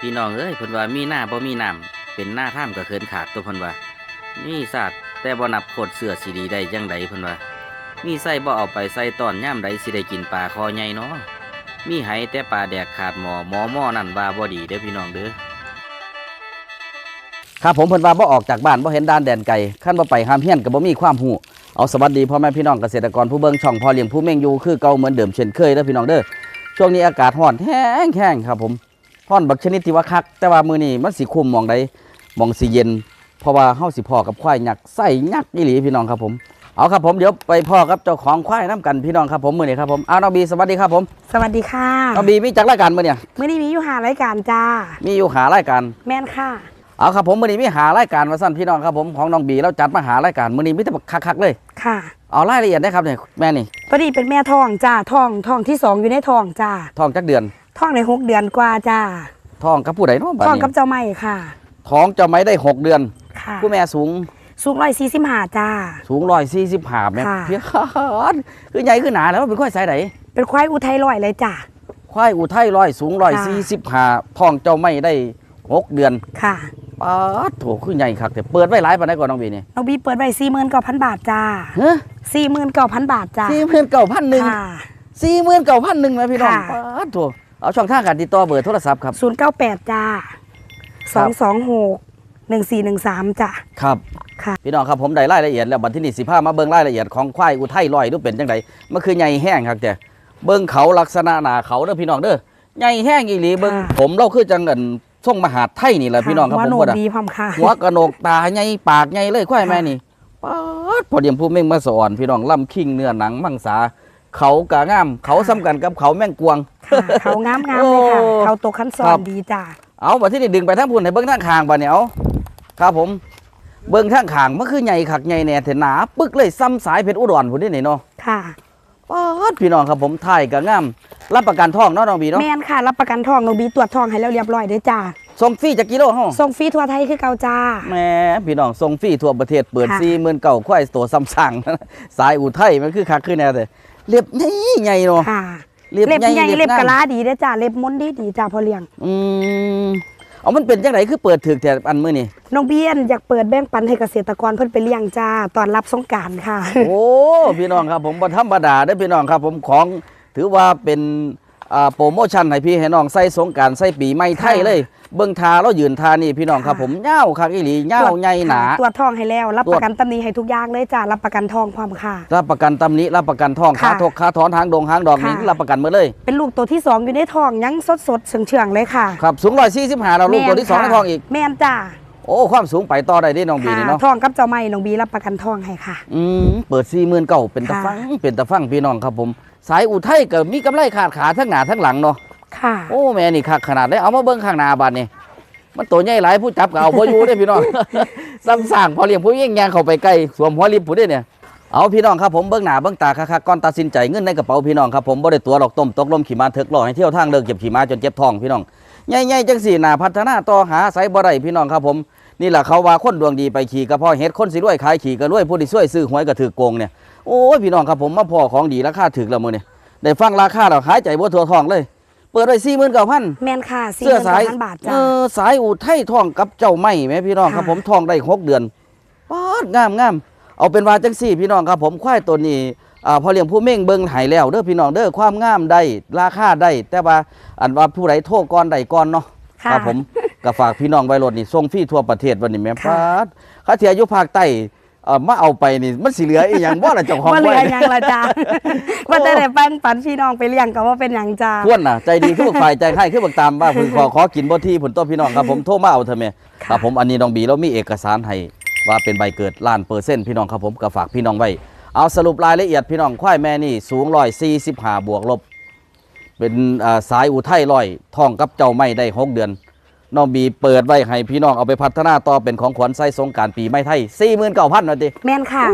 พี่น้องเอ้ยเพิ่นว่ามีหน้าบ่มีน้ำเป็นหน้าท่ามก็เคินขาดตัวเพิ่นว่ามีศาสตร์แต่บ่นับโคตรเสือสิดีได้จังใดเพิ่นว่ามีไส้บ่เอาไปใส่ตอนย่ามใดสิได้กินปลาคอใหญ่เนาะมีไหแต่ปลาแดกขาดหมอหมอหม้อนั่นว่าบ่ดีเด้อพี่น้องเด้อครับผมเพิ่นว่าบ่ออกจากบ้านบ่เห็นด้านแดนไกลขั้นบ่ไปห้ามเฮียนก็บ่มีความหูเอาสวัสดีพ่อแม่พี่น้องเกษตรกรผู้เบิ่งช่องพ่อเลี้ยงผู้เม่งอยู่คือเก่าเหมือนเดิมเช่นเคยเด้อพี่น้องเด้อช่วงนี้อากาศร้อนแห้งแห้งครับผม ร้อนบักชนิดที่ว่าคัก แต่ว่ามื้อนี้มันสิคุมหมองใดหมองสิเย็น เพราะว่าเฮาสิพ่อกับควายยักษ์ไส้ยักษ์อีหลีพี่น้องครับผมเอาครับผมเดี๋ยวไปพ่อกับเจ้าของควายน้กันพี่น้องครับผมมื้อนี้ครับผมเอาน้องบีสวัสดีครับผมสวัสดีค่ะน้องบีมีจักรายการมื้อเนี่ยเมื่อนี้มีอยู่หารายการจ้ามีอยู่หารายการแม่นค่ะเอาครับผมมื้อนี้มีหารายการว่าสั้นพี่น้องครับผมของน้องบีแล้วจัดมาหารายการมื้อนี้มีแต่บักคักๆเลยค่ะเอารายละเอียดได้ครับเนี่ยแม่นี่พอดีเป็นแม่ทองจ้าทองทองที่สองอยู่ในทองจ้าท้องจักเดือน ทองในหกเดือนกว่าจ้าท้องกับผู้ใดเนาะบัดทองนี้กับเจ้าไม่ค่ะ ท้องจะไม่ได้6เดือน ค่ะผู้แม่สูงสูงร้อยสี่สิบห้าจ้า สูงร้อยสี่สิบห้าแม่ค่ะ เพียนคือใหญ่คือหนาแล้วเป็นควายสายไหนเป็นควายอุทัยลอยเลยจ้า ควายอุทัยร้อยสูงร้อยสี่สิบห้าท้องเจ้าไม่ได้หกเดือนค่ะ ป๊าดโถคือใหญ่คักแต่เปิดไว้หลายปานใดก่อนน้องบีนี่น้องบีเปิดไว้สี่หมื่นเก้าพันบาทจ้าฮะสี่หมื่นเก้าพันบาทจ้าสี่หมื่นเก้าพันหนึ่ง ค่ะ สี่หมื่นเก้าพันหนึ่งไหมพี่น้องค่ะป๊าดโถ เอาช่องทางการติดต่อเบอร์โทรศัพท์ครับ ศูนย์เก้าแปดจ้าสองสองหกหนึ่งสี่หนึ่งสามจ้าครับค่ะ พี่น้องครับผมได้รายละเอียดแล้วบัดที่นี่สิพามาเบิ่งรายละเอียดของควายอุทัยลอยดูเป็นจังไดมันคือใหญ่แห้งครับแต่เบิ่งเขาลักษณะหน้าเขาเด้อพี่น้องเด้อใหญ่แห้งอีหลีเบิ่งผมเราคือจังเงินส่งมหาดไทยนี่แหละพี่น้องครับหัวผมโนว่า ดีพร้อมค่ะ หัวกระโหนกตาใหญ่ปากใหญ่เลยควายแม่นี่ป๊าดพอเดียมผู้เม่งมาสอนพี่น้องล่ำคิงเนื้อหนังมังสา เขากะงาม เขาซ้ำกันกับเขาแม่งกวง ค่ะเขางามงามๆเลยค่ะ โอ้เขาตกขั้นซ้อครันบ ดีจ้าเอาบัดที่นี่ดึงไปทางพุ่นให้เบิ่งทางข้างบ่เนี่ยเอาครับผม เบิ่งทางข้างมันคือใหญ่คักใหญ่แน่แต่หนาปึกเลยซ้ำสายเพชรอุดรพุ่นนี่นี่เนาะค่ะ ป๊าดพี่น้องครับผมถ่ายก็งามรับประกันทองเนาะน้องบีเนาะแม่นค่ะ รับประกันทองน้องบีตรวจทองให้แล้วเรียบร้อยเด้อจ้าส่งฟรีจากกิโลเฮา ส่งฟรีทั่วไทยคือเก่าจ้า แหม่พี่น้องส่งฟรีทั่วประเทศเปิดค่ะ40,000เก่าควายตัวซ้ำสั่ง สายอุทัยมันคือคักคือแน่แต่ เล็บใหญ่ใหญ่เนาะค่ะเล็บเล็บใหญ่ใหญ่เล็เล็บบงามกะลาดีเด้อจ้าเล็บม้วนดีดีจ้าพอเลี้ยง อืมเอามันเป็นจังไดคือเปิดถึกแต่อันมื้อนี่น้องเบียนอยากเปิดแบ่งปันให้เกษตรกรเพิ่นไปเลี้ยงจ้าตอนรับสงกรารค่ะ โอ้พี่น้องครับผมบ่ธรรมดาเด้อพี่น้องครับ ผมของถือว่าเป็น อ่าโปรโมชั่นให้พี่ให้น้องใส่สงกรารใส่ปีใหม่ไทยเลย เบิ่งทาเรายืนทานี่พี่น้องครับค่ะผมยาวคักอีหลียาวใหญ่หนา ตรวจทองให้แล้ว รับตรวจประกันตำหนิให้ทุกอย่างเลยจ้ารับประกันทองความค่ะ รับประกันตำหนิรับประกันทองค่ะขาทกขาถอนหางดงหางดอกนี่ค่ะ รับประกันหมดเลย เป็นลูกตัวที่สองอยู่ในทองยังสดสดๆเฉืองเฉืองๆเลยค่ะครับสูง145เราลูกตัวที่สองในแม่นท้องอีก แม่นจ้า โอ้ความสูงไปต่อได้เดิน้องบีค่ะนี่เนาะทองกับเจ้าไม่น้องบีรับประกันทองให้ค่ะ อืมเปิด40,000เก่าเป็นตะค่ะฟังเป็นตะฟังพี่น้องครับผม สายอุทัยก็มีกำไรขาดขาทั้งหน้าทั้งหลังเนาะค่ะ โอ้แม่นี่คักขนาดได้เอามาเบิ่งข้างหน้าบาดนี่มันตัวใหญ่หลายผู้จับก็เอาบ่อยู่เด้พี่น้องซ้ำสร้างพอเลี้ยงผู้ยิ่งยางเข้าไปใกล้สวมหัวลิบผู้เด้เนี่ยเอาพี่น้องครับผมเบิ่งหน้าเบิ่งตาคักๆก่อนตัดสินใจเงินในกระเป๋าพี่น้องครับผมบ่ได้ตัวหรอกต้มตกลมขี่ม้าเถิกหลอกให้เที่ยวทางเลิกเก็บขี่ม้าจนเจ็บท้องพี่น้องใหญ่ๆจังสี่หน้าพัฒนาต่อหาไสบ่ได้พี่น้องครับผม นี่แหละเขาว่าคนดวงดีไปขี่กระเพาะเฮ็ดคนสิรวยขายขี่ก็รวยผู้ที่ช่วยซื้อหวยก็ถือโกงเนี่ยโอ้ยพี่น้องครับผมมาพอของดีราคาถึกแล้วมื้อนี้ได้ฟังราคาแล้วหายใจบ่ทั่วท้องเลย เปิดไว้49,000แม่นค่ะสี่เสื้อหมื่นสายพันบาทเอจ้าอสายอูไทยท่องกับเจ้าไม่แม่พี่น้องครับค่ะ ผมท่องได้หกเดือนป๊าดงามงามเอาเป็นว่าจังสี่ พี่น้องครับผมควายตัวนี้อ่าพอเลี้ยงผู้เม่งเบิ่งใหายแล้วเด้อพี่น้องเด้อความงามได้ราคาได้แต่ว่าอันว่าผู้ใดโทษก่อนใดก่อนเนาะ ค่ะ ครับผม ก็ฝากพี่น้องไว้รถนี่ส่งฟรีทั่วประเทศวันนี้แม่ค่ะป๊าดข้าเทียอยู่ภาคใต้เอ่อมาเอาไปนี่มันสิเหลืออีหยังบ่ล่ะเจ้าของว่าเหลืไว้อหยังละจ้าว่าแต่ได้ปันปันพี่น้องไปเลี้ยงก็ว่าเป็นหยังจ้าพวนน่ะใจดีคือบักฝ่ายใจให้คือบักตามว่าผมขอขอกินบ่ที่ผลต้นพี่น้องครับผมโทรมาเอาเถอะแม่ค่ะครับผมอันนี้น้องบีเรามีเอกสารให้ว่าเป็นใบเกิดล้านเปอร์เซ็นต์พี่น้องครับผมก็ฝากพี่น้องไว้ เอาสรุปรายละเอียดพี่น้องควายแม่นี่สูง145บวกลบ เป็นอ่าสายอุทัยลอยท่องกับเจ้าไม่ได้หกเดือน น้องบีเปิดไว้ให้พี่น้องเอาไปพัฒนาต่อเป็นของขวัญไส้สงกรารปีไม่ไทย49,000นาทีแม่นค่ะ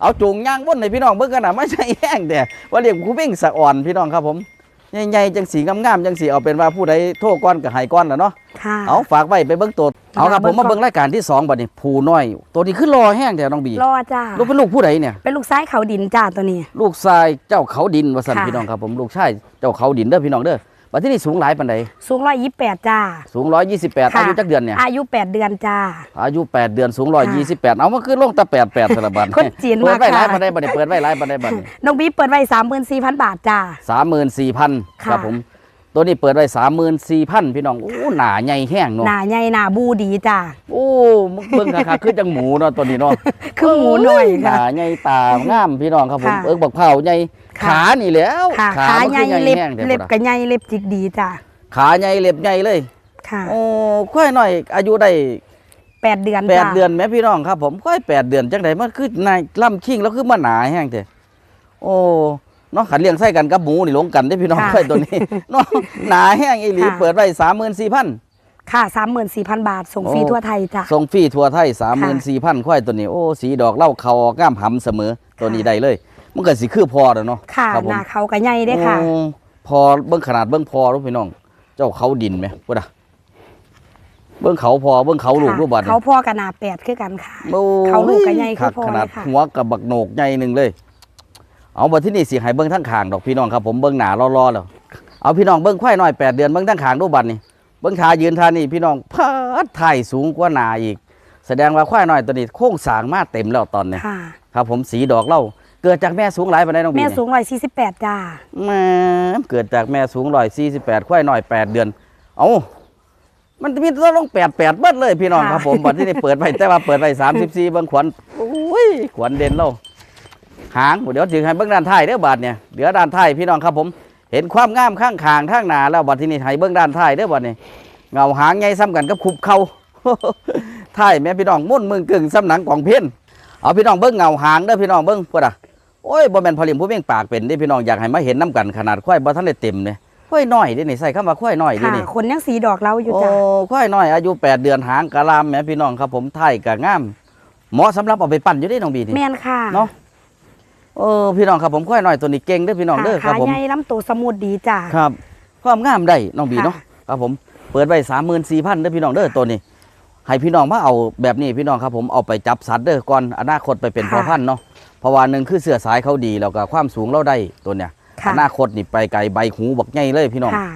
เอาจูงย่างบนให้พี่น้องเบิ่งกันนะไม่ใช่แห้งแต่ว่าเรียกคูวิ่งสะอ่อนพี่น้องครับผมใหญ่ๆจังสีงามๆจังสีเอาเป็นว่าผู้ใดโทษก้อนกับหายก้อนแล้วเนาะค่ะเอาฝากไว้ไปเบิ่งตัวเอาครับเบิ่ผมงมาก่อนเบิ่งรายการที่สองบัดนี้ผู้น้อย ตัวนี้ขึ้นรอแห้งแต่น้องบีรอจ้าลูกเป็นลูกผู้ใดเนี่ยเป็นลูกซ้ายเขาดินจ้าตัวนี้ ลูกชายเจ้าเขาดินว่าสันค่ะพี่น้องครับผมลูกชายเจ้าเขาดินเด้อพี่น้องเด้อ บัดที่นี่สูงหลายปานใดสูงร้อยยี่แปดจ้า สูง128ค่ะ อายุจักเดือนเนี่ย อายุแปดเดือนจ้า อายุ8เดือนสูง128เอามาคือลงแต่88สารบัดคนจีนเปิดไว้มากหลายค่ะ ปานใดบัดนี้เปิดไว้หลายปานใดบัดนี้น้องบีเปิดไว้สามหมื่นสี่พันบาทจ้า34,000ค่ะ ครับผม ตัวนี้เปิดไว้34,000พี่น้องโอ้หนาใหญ่แห้งเนาะหนาใหญ่หนาบูดีจ้าโอ้มึงเบิ่งค่ะคือจังหมูเนาะตัวนี้เนาะคือหมูหน่อยหค่ะนาใหญ่ตางามพี่น้องครับผมค่ะเอิกบักเผาใหญ่ค่ะขานี่แหล้วค่ะขาขามันใหญ่คือเล็บแห้งแต่เล็บบ่กระใหญ่เล็บจิกดีจ้าขาใหญ่เล็บใหญ่เลยค่ะโอ้ค่อยหน่อยอายุได้แปดเดือนแปดจ้าเดือนแม่พี่น้องครับ ผมค่อยแปดเดือนจังไดมันคือนายล่ำคิงแล้วคือมันหนาแห้งเด้โอ้ เนาะขันเลี้ยงไส้กันกับหมูนี่หลงกันได้อพี่น้องค่ะค่อยตัวนี้เนาะหนาแห้งอีหลีค่ะ เปิดไว้สามหมื่นสี่พัน ค่ะสามหมื่นสี่พันบาท ส่งฟรีโอ้ ทั่วไทยจ้าส่งฟรีทั่วไทยสามหมื่นสี่พันค่อยตัวนี้โอ้สีดอกเหล่าเขาออกงามหำเสมอตัวนี้ได้เลย มันก็สิคือพอแล้วเนาะค่ะรับผมหนาเขากระใหญ่ได้อค่ะโอ้พอเบิ้งขนาดเบิ้งพอรู้พี่น้อง เจ้าเขาดินไหมพูดอะเบิ้งเขาพอเบิ้งเขาลูกค่ะรูปบัตรเขาพ่อกับหนาแปดคือกันค่ะโอ้ยเขาลูกก็ใหญ่คือคักพอขนาดเลยค่ะ หัวกับบักโหนกใหญ่หนึ่งเลย เอาบัดที่นี่สิให้เบิ้งทั้งขางดอกพี่น้องครับผมเบิ้งหนารอๆแล้วเอาพี่น้องเบิ้งควายน้อยแปดเดือนเบิ้งทั้งขางรูปบัตรนี่เบิ้งขายืนท่านี่พี่น้องพัดไถ่สูงกว่าหนาอีก แสดงว่าควายน้อยตัวนี้โค้งสร้างมาเต็มแล้วตอนนี้ค่ะครับผมสีดอกเหล่าเกิดจากแม่สูงหลายปานใดน้องบีแม่เนี่ยสูงร้อยสี่สิบแปดจ้าแม่เกิดจากแม่สูงร้อยสี่สิบแปดควายน้อยแปดเดือน เอามันมีตัวลงแปดแปดเบิดเลยพี่น้องค่ะครับผมบัดที่นี่เปิดไปแต่ว่าเปิดไปสามสิบสี่เบิ้งขวัญโอ้ยขวัญเด่นเรา หางเดี๋ยวถึงให้เบิ้งด้านท้ายเด้อบาดเนี่ยเดี๋ยวด้านท้ายพี่น้องครับผม เห็นความงามข้างขางข้างหน้าแล้วบัดที่นี่ให้เบิ้งด้านท้ายเด้อบาดเนี่ยเงาหางใหญ่ซ้ำกันกับคุบเขาท้ายแม่พี่น้องมุ่นมึงกึ่งซ้ำหนังกล่องเพี้ยนเอาพี่น้องเบิ้งเงาหางเด้อพี่น้องเบิ้งพวดอะโอ้ยบ่แม่นพอเลี้ยงผู้เม่งปากเป็นเด้พี่น้องอยากให้มาเห็นน้ำกันขนาดควายบ่ทันได้เต็มเนี่ยควายน้อยเด้นี่ใส่คำว่าควายน้อยเด้ค่ะนี่ขนยังสีดอกเราอยู่โอ้จ้าควายน้อยอายุ 8 เดือนหางกะลามแหม่พี่น้องครับผมไทยกะงามเหมาะสำหรับเอาไปปั่นอยู่เด้น้องบีนี่แมนค่ะเนาะ เออพี่น้องครับผมควายน้อยตัวนี้เก่งเด้อพี่น้องเด้อคขารับผมใหญ่ลำตัวสมุดดีจ้าครับความงามได้น้องบีค่ะเนาะครับผมเปิดไว้34,000เด้อพี่น้องเด้อตัวนี้ให้พี่น้องมาเอาแบบนี้พี่น้องครับผมเอาไปจับสัตว์เด้อก่อนอนาคตไปเป็นพ่อพันธุ์เนาะเพราะว่าหนึ่งคือเสื้อสายเขาดีแล้วก็ความสูงเราได้ตัวเนี้ยค่ะอนาคตนี่ไปไกลใบหูบักใหญ่เลยพี่น้องค่ะ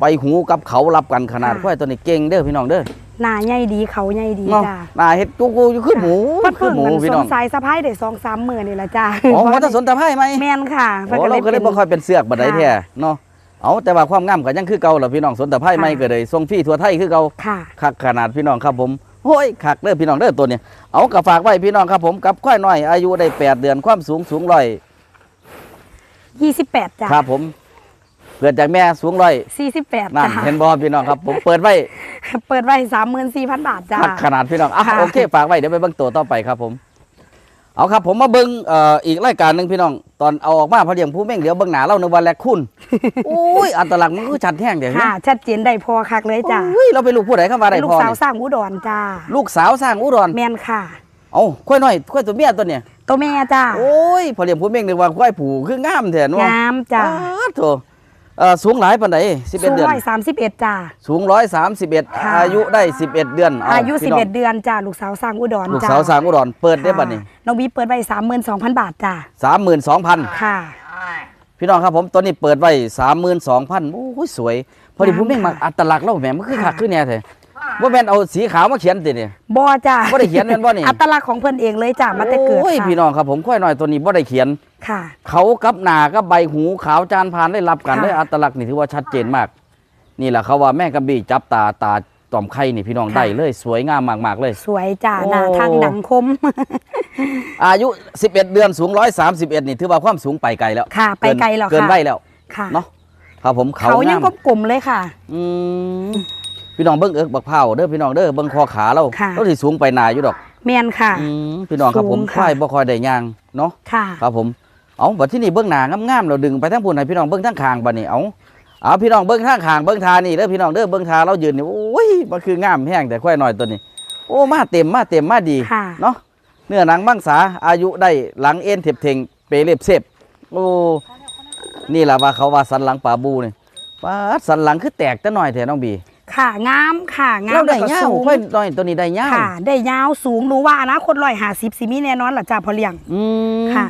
ใบหูกับเขารับกันขนาดค่ะควายตัวนี้เก่งเด้อพี่น้องเด้อ หน้าใหญ่ดีเขาใหญ่ดีเนาะจ้าหน้าเฮ็ดกูกูอยู่คือหมูเพิ่นคืเพิ่องหมูมันพี่สน้องงสัยสะพายได้สองสามหมื่นนี่ละจ้าอ๋อว่าถ้าสนตะไคร้ไหมแมนค่ะพิ่นโอ้เราก็เลยบ่ค่อยเป็นเสือกบัดใดค่ะแท้เนาะเอาแต่ว่าความงามก็ยังคือเก่าล่ะพี่น้องสนตะไคร้ไหมค่ะก็เลยทรงฟรีทั่วไทยคือเก่าค่ะคักขนาดพี่น้องครับผมโอ้ยคักเด้อพี่น้องเด้อตัวเนี้ยเอากระฝากไว้พี่น้องครับผมกับควายน้อยอายุได้แปดเดือนความสูงสูงร้อยยี่สิบแปดจ้าครับผม เกิดจากแม่สูงร้อยสี่สิบแปดนั่นจ้าเห็นบ่พี่น้องครับผมเปิดไว้เปิดไว้สามหมื่นสี่พันบาทจ้าคักขนาดพี่น้องอะค่ะโอเคฝากไว้เดี๋ยวไปเบิ่งตัวต่อไปครับผม เอาครับผมมาเบิ่งเอ่ออีกรายการหนึ่งพี่น้อง ตอนเอาออกมาพอเลี้ยงผู้แม่งเดี๋ยวเบิ่งหน้าเราในวันแรกคุณอุ้ยอันตรายมันก็ชัดแห้งเดี๋ยวค่ะชัดเจนได้พอคักเลยจ้าอุ้ยเราไปนลูกผู้ใดเข้ามาได้ลูกพอสาวนี่สร้างอุดรจ้าลูกสาวสร้างอุดรแมนค่ะเอาค่อยน้อยค่อยตัวเมียตัวเนี่ยตัวแม่จ้าโอ้ยพอเลี้ยงผู้แม่งนึกว่าค่อยผูคืองามแท้เนาะงามจ้าอ้าวโถ เอ่อสูงหลายปานใด11 สูงเดือน ร้อยสามสิบเอ็ดจ้า สูง131ค่ะอายุได้ 11 เดือนเอายุพี่สิบน้งเอ็ดเดือนจ้าลูกสาวสร้างอุดรลูกจ้าสาวสร้างอุดรเปิดได้บัดนี้ ค่ะน้องบีเปิดไว้สามหมื่นสองพันบาทจ้า32,000 ค่ะ พี่น้องครับผมตัวนี้เปิดไว้สามหมื่นสองพันโอ้ยสวย พอดีงามผมแม่งมาค่ะอัตลักษณ์เราแหมมันคือค่ะคักขึ้นแน่แท้ ว่าแม่นเอาสีขาวมาเขียนติเนี่ยบอจ้าบ่ได้เขียนแม่นบ่นี่อัตลักษณ์ของเพิ่นเองเลยจ้ามาแต่เกิดโอ้ยค่ะพี่น้องครับผมค่อยหน่อยตัวนี้บ่ได้เขียนค่ะ เขากับหน้ากับใบหูขาวจานพานได้รับกันค่ะได้อัตลักษณ์นี่ถือว่าชัดเจนมาก นี่แหละเขาว่าแม่กำบี่จับตาตาต่อมไข่นี่พี่น้องค่ะได้เลยสวยงามมากๆเลย สวยจ้าโอ้หน้าทางดังคม อายุ 11 เดือนสูง 131 นี่ถือว่าความสูงไปไกลแล้วค่ะ ไปไกลแล้วเกินค่ะไว้แล้วค่ะเนาะครับผมเขาเขายังงามกลมๆเลยค่ะ อืม พี่น้องเบิ้งเอิกบักเผาเด้อพี่น้องเด้อเบิ้งคอขาเราค่ะ เราสิสูงไปหนาอยู่ดอกแมนค่ะ อืมพี่น้องครับผมสูงคค่ะวายบ่คอยได้ย่างเนาะค่ะ ครับผมเอาบัดที่นี่เบิ้งหนางามๆเราดึงไปทั้งพุ่นให้พี่น้องเบิ้งทั้งคางบัดนี้เอาเอาพี่น้องเบิ้งทั้งคางเบิ้งทานี่เด้อพี่น้องเด้อเบิ้งทาเรายืนนี่โอ้ยมันคืองามแห้งแต่ควายน้อยตัวนี้ โอ้มาเต็มมาเต็มมาดี ค่ะ เนาะเนื้อหนังมังสาอายุได้หลังเอ็นเทบเทงเปเล็บเซบโอ้นี่ล่ะว่าเขาว่าสันหลังป่าบูนี่ป้าดสันหลังคือแตกแต่น้อยแท้น้องบี ค่ะงามค่ะงามเราได้แล้วก็เงาสูงค่อยน้อยตัวนี้ได้เงาค่ะ ได้ยาวสูงรู้ว่าอนะคนร้อยหาสิบสิมีแน่นอนหล่ะจ้าพอเลี้ยงอืมค่ะ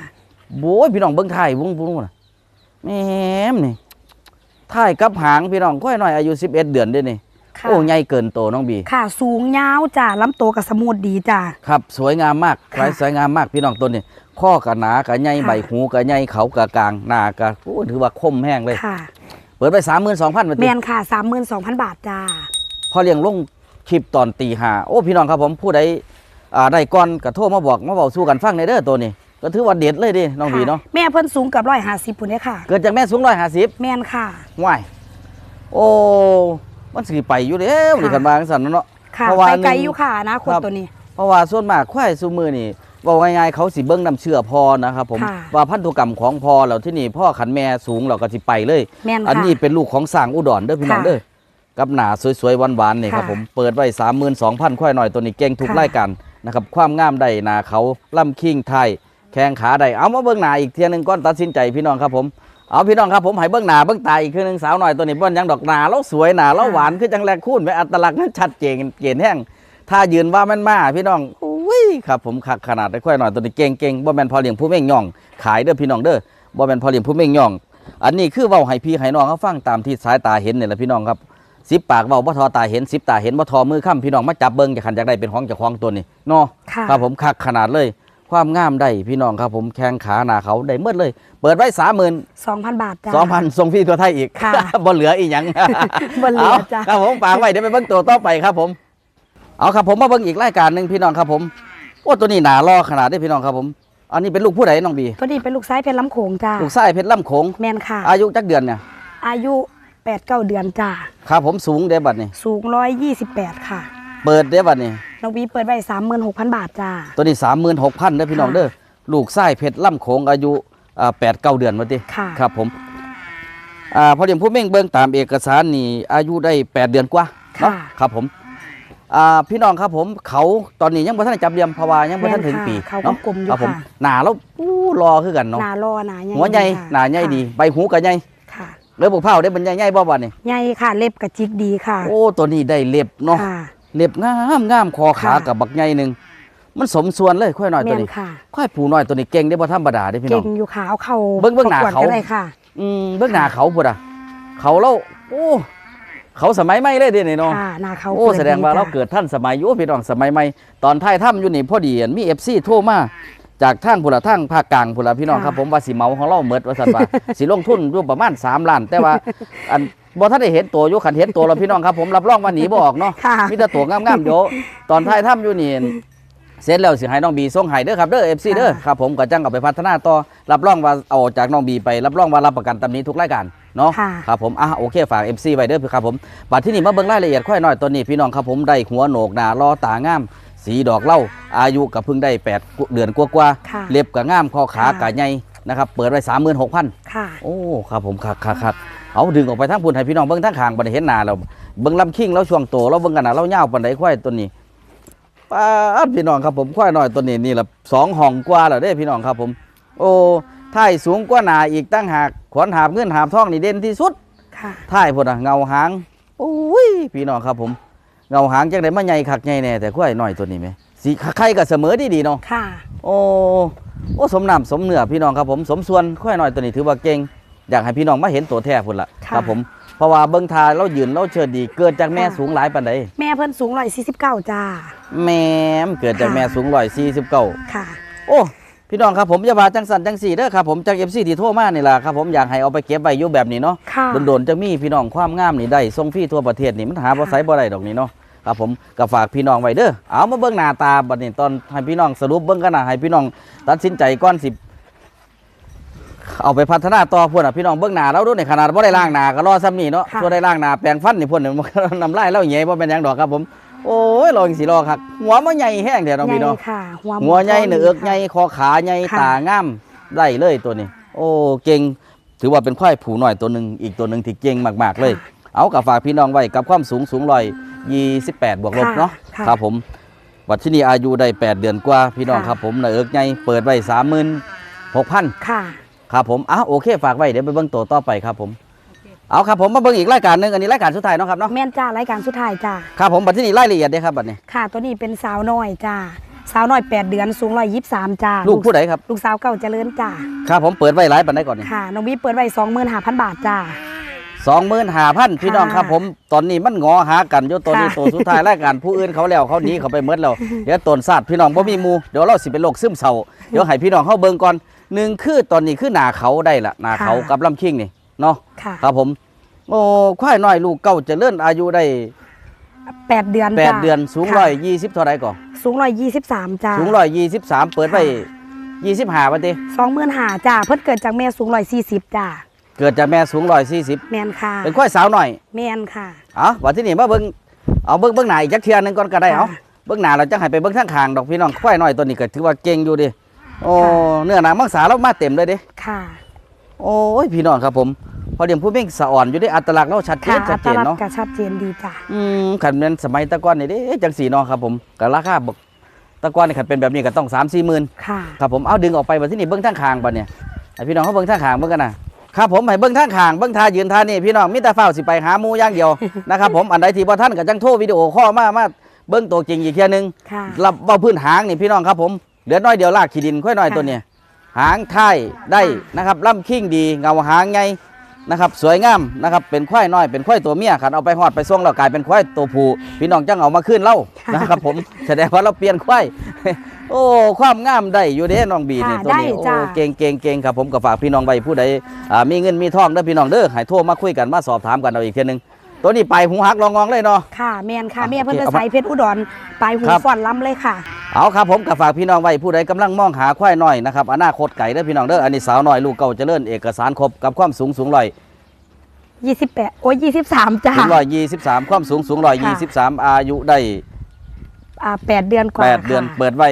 โอ้ยพี่น้องเบิ่งไทยวงพุ่งน่ะแม่มนี่ท้ายกับหางพี่น้องค่อยหน่อยอายุ11เดือนเด้วยนี่ค่ะโอ้ใหญ่เกินโตน้องบี ค่ะ สูงยาวจ้าลำโตวกับสมูดดีจ้าครับสวยงามมากค่ะลายสวยงามมากพี่น้องตัวนี้ข้อกะหนากะใหญ่ค่ะใบหูกะใหญ่เขากะกลางหน้ากะโอ้ถือว่าคมแห้งเลยค่ะ เปิดไป32,000บาทแมนค่ะสามหมื่นสองพันบาทจ้าพอเลี้ยงลงคลิปตอนตีห้าโอ้พี่น้องครับผมผู้ใดอ่าได้ก่อนก็โทรมาบอกมาบอกสู้กันฟังในเด้อตัวนี้ ก็ถือว่าเด็ดเลยดิน้องบีเนาะค่ะแม่เพิ่นสูงเกับร้อยห้าสิบปุ่นเนี่ยค่ะ เกิดจากแม่สูง150แมนค่ะว้ายโอ้มันสิไปอยู่เด้อนี่กันมาจังซั่นเนาะค่ะเพราะว่าไปไกลหนึ่งอยู่ค่ะอนะคนครับตัวนี้ เพราะว่าส่วนมากควายซุมือนี่ บอกง่ายๆเขาสิเบิ้งน้ำเชื่อพอนะครับผมค่ะว่าพันธุกรรมของพอแล้วที่นี่พ่อขันแม่สูงเราก็สิไปเลย แมนอันค่ะนี้เป็นลูกของสร้างอุดรเด้อพี่น้องค่ะเด้อกับหนาสวยๆหวานๆนี่ครับค่ะผมเปิดไว้สามหมื่นสองพันควายหน่อยตัวนี้เก่งทุกค่ะ รายการนะครับความงามได้หนาเขาล่ำคิงไทย แข้งขาได้เอามาเบิ้งหนาอีกเทียหนึงก่อนตัดสินใจพี่น้องครับผมเอาพี่น้องครับผมให้เบิ้งหนาเบิ้งตาอีกคือหนึงสาวหน่อยตัวนี้เบิ้งยังดอกหนาแล้วสวยหนาแล้วหวานคือจังแรกคูนไหมอัตลักษณ์นั้นชัดเจนเจนแห้ง ถ้ายืนว่ามันมาพี่น้องอุ้ยครับผมขักขนาดได้ค่อยหน่อยตัวนี้เก่งเก่งบ่แม่นพอเลี้ยงผู้เม่งย่อง ขายเด้อพี่น้องเด้อบ่แม่นพอเลี้ยงผู้เม่งย่อง อันนี้คือเว้าให้พี่ให้น้องเขาฟังตามที่สายตาเห็นนี่แหละพี่น้องครับสิบปากเว้าบ่ทอตาเห็นสิบตาเห็นบ่ทอมือค้ำพี่น้องมาจับเบิ่งจะขันจากได้เป็นของเจ้าของตัวนี้เนาะค่ะครับผมคักขนาดเลย ความงามได้พี่น้องครับผมแข้งขาหน้าเขาได้เมื่อเลย เปิดไว้สามหมื่นสองพันบาทจ้าสองพันส่งฟรีตัวไทยอีกค่ะบ่เหลืออีกหยังบ่เหลือจ้ะครับผมฝากไว้เดี๋ยวไปเบิ่งตัวต่อไปครับผม เอาครับผมมาเบิ่งอีกรายการหนึ่งพี่น้องครับผมโอ้ตัวนี้หนารอขนาดได้พี่น้องครับผม อันนี้เป็นลูกผู้ใดน้องบีตัวนี้เป็นลูกซ้ายเพชรล้ำโขงจ้าลูกชายเพชรล่ำโขงแมนค่ะ อายุจักเดือนเนี่ยอายุแปดเก้าเดือนจ้าครับผมสูงเด้บัดนี่สูงร้อยยี่สิบแปดค่ะ เปิดเด้บัดนี่น้องวีเปิดไว้สามหมื่นหกพันบาทจ้าตัวนี้สามหมื่นหกพันเด้อพี่น้องค่ะเด้อลูกชายเพชรล่ำโขงอายุอ่าแปดเก้าเดือนมาติค่ะครับผมอ่าพอเดียมผู้เม่งเบิ่งตามเอกสารนี่อายุได้แปดเดือนกว่าเนาะค่ะครับผม อ่าพี่น้องครับผมเขาตอนนี้ยังบ่ทันได้จับเรียมเพราะว่ายังบ่ทันถึงปีแม่นค่ะเนาะเขากลมๆอยู่ครับผมค่ะหนาแล้วอู้รอคือกันเนาะหนารอหนาใหญ่หัวใหญ่ค่ะหนาใหญ่ดีใบหูก็ใหญ่ค่ะเล็บบุกเผาได้มันใหญ่ๆบ่บ่นี่ใหญ่ค่ะเล็บกระจิกดีค่ะโอ้ตัวนี้ได้เล็บเนาะค่ะ เล็บงามงามคอขาค่ะ กับบักใหญ่หนึงมันสมส่วนเลยค่อยน้อยแมตัวนนี้ค่ะค่อยผูน้อยตัวนี้เก่งได้บ่ธรรมดาเด้พี่น้เก่อง งอยู่ค่ะเอาเข่าเบิ่งเบิ่งหน้าประกวดเขา ก็ได้ค่ะ อืมเบิ่งหน้าเขาพุ่นอะ เขาแล้วโอ้ เขาสมัยใหม่เลยเด้นี่เนาะค่ะหน้าเขาโอ้เปิแสดงว่าเราจ้ะเกิดท่านสมัยอยู่พี่น้องสมัยใหม่ตอนท้ายถ้ำอยู่นี่พอดีมี FC โทรมาจากทางพุ่นละทางภาคกลางพุ่นละพี่น้องครับผมว่าสิเหมาของเราเมิดว่าซั่นว่าสิลงทุนอยู่ประมาณ3ล้าน แต่ว่าอันบ่ทันได้เห็นตัวอยู่คันเห็นตัวแล้วพี่น้องครับผมรับรองว่าหนีบ่ออกเนาะค่ะมีแต่ตัวงามๆเดี๋ยวตอนท้ายถ้ำอยู่นี่เสร็จแล้วสิให้น้องบีส่งให้เด้อครับเด้อ FC เด้อครับผมก็จังเอาไปพัฒนาต่อรับรองว่าเอาจากน้องบีไปรับรองว่ารับประกันตำนี้ทุกรายการ เนาะค่ะครับผมอะโอเคฝาก MC ไว้เด้อครับผมบัดที่นี่มาเบิ่งรายละเอียดค่อยหน่อยตัวนี้พี่น้องครับผมได้หัวโหนกหน้ารอตางามสีดอกเหล้าอายุก็เพิ่งได้ 8 เดือนกว่าค่ะๆเล็บก็งามคอขาค่ะกะใหญ่นะครับเปิดไว้36,000ค่ะโอ้ครับผมคักคักคักเอาดึงออกไปทั้งพุ่นให้พี่น้องเบิ่งทั้งข้างบ่ได้เห็นหน้าเราเบิ่งลำคิงแล้วช่วงโตแล้วเบิ่งกันหน้าเรายาวปานใดควายตัวนี้ป้าดพี่น้องครับผมควายน้อยตัวนี้นี่ละสองห้องกว่าแล้วเด้พี่น้องครับผม โอ้ ท้ายสูงกว่าหน้าอีกตั้งหากขวนหาบเงินหาบทองนี่เด่นที่สุดค่ะท้ายพุ่นน่ะเงาหางโอ้ยพี่น้องครับผมเงาหางจังได๋มาใหญ่คักใหญ่แน่แต่ควายน้อยตัวนี้แหมสีไข่ก็เสมอดีดีๆเนาะค่ะ โอ้โอ้สมน้ำสมเนื้อพี่น้องครับผมสมส่วนค่อยหน่อยตัวนี้ถือว่าเก่งอยากให้พี่น้องมาเห็นตัวแท้พุ่นละค่ะ ครับผมเพราะว่าเบิ้งทาเรายืนเราเชิดดีเกิดจากแม่ค่ะสูงหลายปานใดแม่เพิ่นสูงร้อยสี่สิบเก้าจ้า แม่มเกิดจากค่ะ แม่สูงร้อยสี่สิบเก้าค่ะ โอ้ พี่น้องครับผมอย่าว่าจังสันจังสี่เด้อครับผมจากเอฟซีที่โทรมานี่ล่ะครับผมอยากให้เอาไปเก็บไว้อยู่แบบนี้เนาะค่ะ โดนๆจะมีพี่น้องความงามนี่ได้ส่งฟรีทั่วประเทศนี่มันหาบ่ไสบ่ได้ดอกนี่เนาะครับผมก็ฝากพี่น้องไว้เด้อเอามาเบิ่งหน้าตาบัดนี้ตอนให้พี่น้องสรุปเบิ่งกันนะให้พี่น้องตัดสินใจก่อนสิ เอาไปพัฒนาต่อพุ่นอะพี่น้องเบิ่งหน้าเราดูในขนาดบ่ได้ล้างหน้าก็รอซ้ำนี่เนาะค่ะส่วนได้ล้างหน้าแปรงฟันนี่พุ่นนี่มันก็น้ำลายแล้วแหย่บ่เป็นหยังดอกครับผม โอ้ยรอจังสิรอครับหัวมันใหญ่แห้งแท้น้องพี่เนาะใหญ่ค่ะหัวหัวใหญ่เนื้อเอิกค่ะใหญ่คอขาใหญ่ค่ะตางามได้เลยตัวนี้ โอ้เก่งถือว่าเป็นควายผูหน่อยตัวหนึ่งอีกตัวหนึ่งที่เก่งมาก ๆ เลย เอากับฝากพี่น้องไว้กับความสูงสูงร้อยยี่สิบแปดบวกลบค่ะเนาะค่ะครับผมวัดที่นี่อายุได้ 8 เดือนกว่าพี่น้องค่ะครับผมเนื้อเอิกใหญ่เปิดไว้สามหมื่นหกพันค่ะ ครับผมอะโอเคฝากไว้เดี๋ยวไปเบิ่งตัวต่อไปครับผม เอาครับผมมาเบิ่งอีกรายการหนึ่งอันนี้รายการสุดท้ายเนาะครับเนาะแม่นจ้ารายการสุดท้ายจ้าครับผมบัดที่นี่รายละเอียดเด้อครับบัดนี้ ค่ะ ตัวนี้เป็นสาวน้อยจ้าสาวน้อยแปดเดือนสูงร้อยยี่สิบสามจ้าลูกผู้ใดครับลูกสาวเก่าเจริญจ้าครับผมเปิดไว้หลายปันได้ก่อนนี่ค่ะน้องบีเปิดไว้สองหมื่นห้าพันบาทจ้า สองหมื่นห้าพันพี่น้องครับผมตอนนี้มันงอหากันอยู่ตัวนี้ค่ะ ตัวสุดท้ายรายการผู้อื่นเขาแล้วเขาหนีเขาไปเมดแล้วเดี๋ยวตนศาสตร์พี่น้องบ่มีหมูเดี๋ยวเราสิเป็นโรคซึมเศร้าเดี๋ยวให้พี่น้องเข้าเบิ่งก่อนหนึ่งคือตอนนี้คือหนาเขาได้ละหนาเขากับลำคิงนี่ เนาะค่ะครับผม โอ้ควายน้อยลูกเก่าเจะเลื่อนอายุได้แปดเดือนแปดจ้ะเดือนสูงค่ะร้อยยี่สิบเท่าไรก่อนสูงร้อยยี่สิบสามจ้าสูงร้อยยี่สิบสามเปิดไปยี่สิบห้าวันทีสองหมื่นหาจ้าเพิ่นเกิดจากแม่สูงร้อยสี่สิบจ้าเกิดจากแม่สูงร้อยสี่สิบแมนค่ะ เป็นควายสาวหน่อยแมนค่ะเอ๋อวันที่นี่มาเบิ่งเอาเบิ่งเบิ่งหน้าอีกจักเทียหนึงก่อนก็ได้เอาค่ะเบิ่งหน้าเราจะให้ไปเบิ่งทางข้างดอกพี่น้องควายน้อยตัวนี้ก็ถือว่าเก่งอยู่ดิโอ้ค่ะเนื้อหนังมังสาเรามาเต็มเลยเดิค่ะ โอ้ยพี่น้องครับผม พอเดี๋ยวผู้เม่งสะอ่อนอยู่ได้อัตลักษณ์เราชัดเจค่ะนชัอัดตเจนลักษเนาะณ์ก็ชัดเจนดีจ้าอืมขันเป็นสมัยแตะก้อนนี่เด้จังสีเนาะครับผมก็ราคาบกแตะก้อนนี่ขันเป็นแบบนี้ก็ต้อง3 4มสี่หมื่นค่ะครับผมเอาดึงออกไปบัดที่นี่เบิ้งทางข้างบัดเนี่ยให้พี่น้องเขาเบิ้งทางข้างเบิ้งกันนะครับผมให้เบิ้งทางข้างเบิ้งท่ายืนท่านี่พี่น้องมิตรเฝ้าสิไปหาหมูอย่างเดียว นะครับผมอันใดที่บ่ท่านก็จังโทรวิดีโอข้อลมามาเบิ้งตัวจริงอีกเทียหนึงค่ะ รับเบ้าพื้นหางนี่พี่น้องครับผมเหลือน้อยเดียวลากขี้ดินค่อยน้อยค่ะ ตัวเนี่ยหางท้ายได้ค่ะนะครับล่ำคิ้งดีเงาหางไง นะครับสวยงามนะครับเป็นควายน้อยเป็นควายตัวเมียขันเอาไปหอดไปส่งแล้วกลายเป็นควายตัวผู้พี่น้องจังเอามาขึ้นเล่านะครับผมแสดงว่าเราเปลี่ยนควายโอ้ความงามได้อยู่เด้น้องบีนี่ค่ะตัวนี้ได้โอ้จ้ะเก่งเก่งเก่งครับผมก็ฝากพี่น้องไว้ผู้ใดอ่ามีเงินมีทองเด้อพี่น้องเด้อให้โทรมาคุยกันมาสอบถามกันเอาอีกเทีนึง ตัวนี้ไปหูหักรองงองเลยเนาะ ค่ะแมนค่ะอะแม่เพิ่นโอเคจะเอามา ใส่เพชรอุดรปลายหูครับฟ่อนล้ำเลยค่ะ เอาครับผมกับฝากพี่น้องไว้ผู้ใดกำลังมองหาควายน้อยนะครับอนาคตไก่เด้อพี่น้องเด้ออันนี้สาวน้อยลูกเก่าเจริญเอกสารครบกับความสูงสูงร้อย28 โอ้ย23 จ้าถึงร้อยยี่สิบสามความสูงสูงร้อยยี่สิบสามอายุได้อ่า8เดือนกว่าแปดเดือนเปิดไว้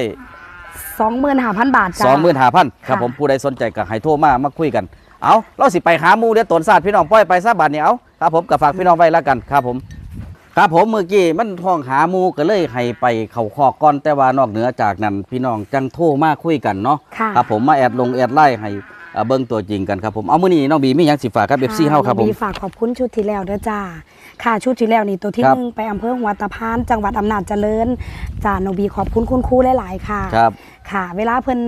25,000 บาทจ้า สองหมื่นห้าพันครับค่ะ ผมผู้ใดสนใจก็ให้โทรมามาคุยกันเอาเราสิไปหาหมูเดี๋ยวตนศาสตร์พี่น้องปล่อยไปซะบาทนี้เอา ครับผมกับฝากพี่น้องไว้แล้วกันครับผม ครับผมเมื่อกี้มันท้องหาหมูก็เลยให้ไปเขาคอกก่อนแต่ว่านอกเหนือจากนั้นพี่น้องจังโทรมาคุยกันเนาะค่ะ ครับผมมาแอดลงแอดไล่ให้เอ่อเบิ้งตัวจริงกันครับผมเอามื้อนี้น้องบีมีหยังสิฝากครับเอฟซีเฮาครับผมบีฝากขอบคุณชุดที่แล้วเด้อจ้าค่ะชุดที่แล้วนี่ตัวที่ครับหนึ่งไปอำเภอหัวตะพาน จังหวัดอำนาจเจริญจ้าโนบีขอบคุณคุณครูหลายๆค่ะ ครับ ค่ะ เวลาเพิ่น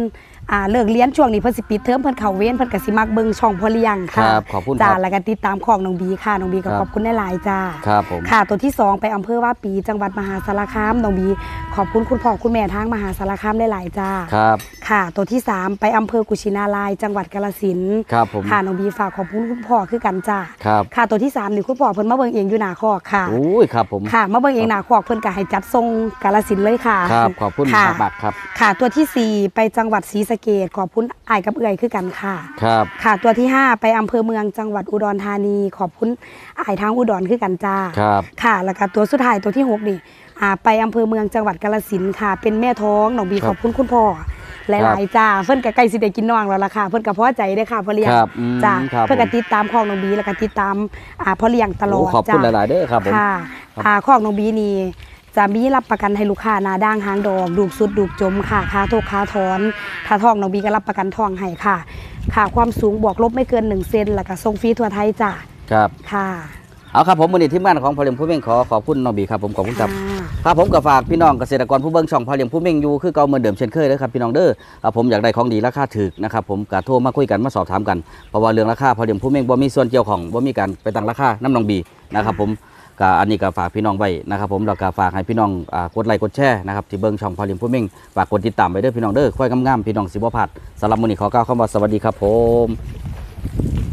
อ่าเลิกเรียนช่วงนี้เพิ่นสิปิดเทอมเพิ่นเข้าเวรเพิ่นก็สิมักเบิ่งช่องพอเลี้ยงครัค่ะบขอบคุณจ้าครับแล้วก็ติดตามของน้องบีค่ะน้องบีก็ครับ ขอบคุณหลายๆจ้าครับผม ค่ะ ตัวที่สองไปอำเภอว่าปีจังหวัดมหาสารคามน้องบี ขอบคุณคุณพ่อคุณแม่ทางมหาสารคามหลายๆจ้าครับ ค่ะ ตัวที่สามไปอำเภอกุชินาราย จังหวัดกาฬสินธุ์ครับผม ค่ะน้องบีฝากขอบคุณคุณพ่อคือกันจ้าครับ ค่ะ ตัวที่สามนี่คุณพ่อเพิ่นมาเบิ่งเองอยู่หน้าคอกค่ะอุ้ยครับผม ค่ะมาเบิ่งเองหน้าคอกเพิ่นก็ให้จัดทรงกาฬสินธุ์เลยค่ะ ครับ ขอบคุณค่ะ มากๆครับ ค่ะ ตัวที่สี่ไปจังหวัดศรีสะเกษขอบคุณอ้ายกับเอื่อยคือกันค่ะ ครับ ค่ะ ตัวที่ห้าไปอำเภอเมืองจังหวัดอุดรธานี ขอบคุณอ้ายทางอุดรคือกันจ้าครับ ค่ะ แล้วก็ตัวสุดท้ายตัวที่หกนี่อ่าไปอำเภอเมืองจังหวัดกาฬสินธุ์ค่ะ เป็นแม่ท้องน้องบีครับขอบคุณคุณพ่อหลายๆจ้าเพิ่นก็ใกล้สิได้กินน้องแล้วล่ะค่ะ เพิ่นก็พอใจได้อค่ะพ่อเลี้ยงครับอืมจ้าครับ เพิ่นก็ผมติดตามของน้องบีแล้วก็ติดตามอ่าพ่อเลี้ยงตลอโอ้ดขอบคุณหจ้า ลาย ๆ เด้อครับผม ค่ะครับ อ่าของน้องบีนี่ จะมีรับประกันให้ลูกค้าหนาด่างหางดอกดูกสุดดูกจมค่ะค่าโทกค่าถอนถ้าทองน้องบีก็รับประกันทองให้ค่ะ ค่ะความสูงบวกลบไม่เกิน1เซนแล้วก็ส่งฟรีทั่วไทยจ้าครับค่ะ เอาครับผมมื้อนี้ทีมงานของพอเลี้ยงผู้เม่งขอขอบคุณน้องบีครับผมขอบคุณครับค่ะครับผมก็ฝากพี่น้องเกษตรกรผู้เบิ่งช่องพอเลี้ยงผู้เม่งอยู่คือเก่าเหมือนเดิมเช่นเคยเด้อครับพี่น้องเด้อครับผมอยากได้ของดีราคาถูกนะครับผมก็โทรมาคุยกันมาสอบถามกันเพราะว่าเรื่องราคาพอเลี้ยงผู้เม่งบ่มีส่วนเกี่ยวของบ่มีการไปตั้งราคาน้ำน้องบีนะครับผม ก็อันนี้ก็ฝากพี่น้องไว้นะครับผมแล้วก็ฝากให้พี่น้องกดไลค์กดแชร์นะครับที่เบิ้งช่องพอลิมพูมิงฝากกดติดตามไปด้วยพี่น้องเด้อค่อยงามๆพี่น้องสิบ่พลาดสำหรับมื้อนี้ขอกล่าวคำว่าสวัสดีครับผม